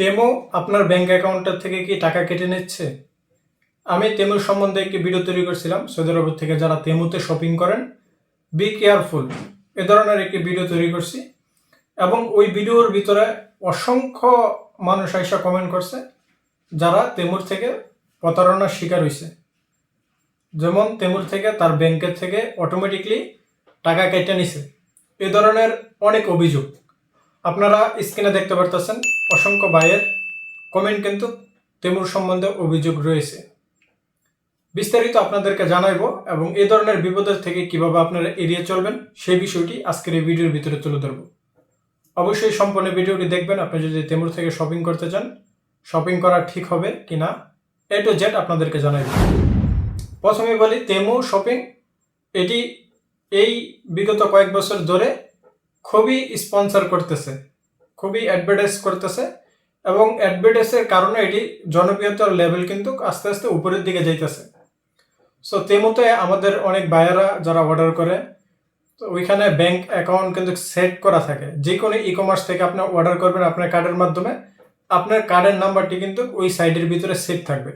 তেমো আপনার ব্যাংক অ্যাকাউন্টের থেকে কি টাকা কেটে নিচ্ছে? আমি তেমুর সম্বন্ধে একটি ভিডিও তৈরি করছিলাম সৌদি আরব থেকে যারা তেমুতে শপিং করেন বি কেয়ারফুল এ ধরনের একটি ভিডিও তৈরি করছি এবং ওই ভিডিওর ভিতরে অসংখ্য মানুষ আইসা কমেন্ট করছে, যারা তেমুর থেকে প্রতারণার শিকার হয়েছে যেমন তেমুর থেকে তার ব্যাংকের থেকে অটোমেটিকলি টাকা কেটে নিছে। এ ধরনের অনেক অভিযোগ। আপনারা স্ক্রিনে দেখতে পারতেছেন অসংখ্য ভাইয়ের কমেন্ট কিন্তু তেমুর সম্বন্ধে অভিযোগ রয়েছে। বিস্তারিত আপনাদেরকে জানাইবো এবং এই ধরনের বিপদের থেকে কীভাবে আপনারা এড়িয়ে চলবেন, সেই বিষয়টি আজকের এই ভিডিওর ভিতরে তুলে ধরবো। অবশ্যই সম্পূর্ণ ভিডিওটি দেখবেন। আপনি যদি তেমুর থেকে শপিং করতে চান শপিং করা ঠিক হবে কিনা, এ টু জেড আপনাদেরকে জানাইব। প্রথমে বলি তেমু শপিং এটি এই বিগত কয়েক বছর ধরে খুবই স্পন্সর করতেছে। খুবই অ্যাডভার্টাইজ করতেছে এবং অ্যাডভার্টাইজের কারণে এটি জনপ্রিয়তার লেভেল কিন্তু আস্তে আস্তে উপরের দিকে যাইতেছে। সো তেমতে আমাদের অনেক বায়ারা যারা অর্ডার করে, তো ওইখানে ব্যাংক অ্যাকাউন্ট কিন্তু সেট করা থাকে। যে কোনো ই কমার্স থেকে আপনি অর্ডার করবেন আপনার কার্ডের মাধ্যমে, আপনার কার্ডের নাম্বারটি কিন্তু ওই সাইডের ভিতরে সেট থাকবে।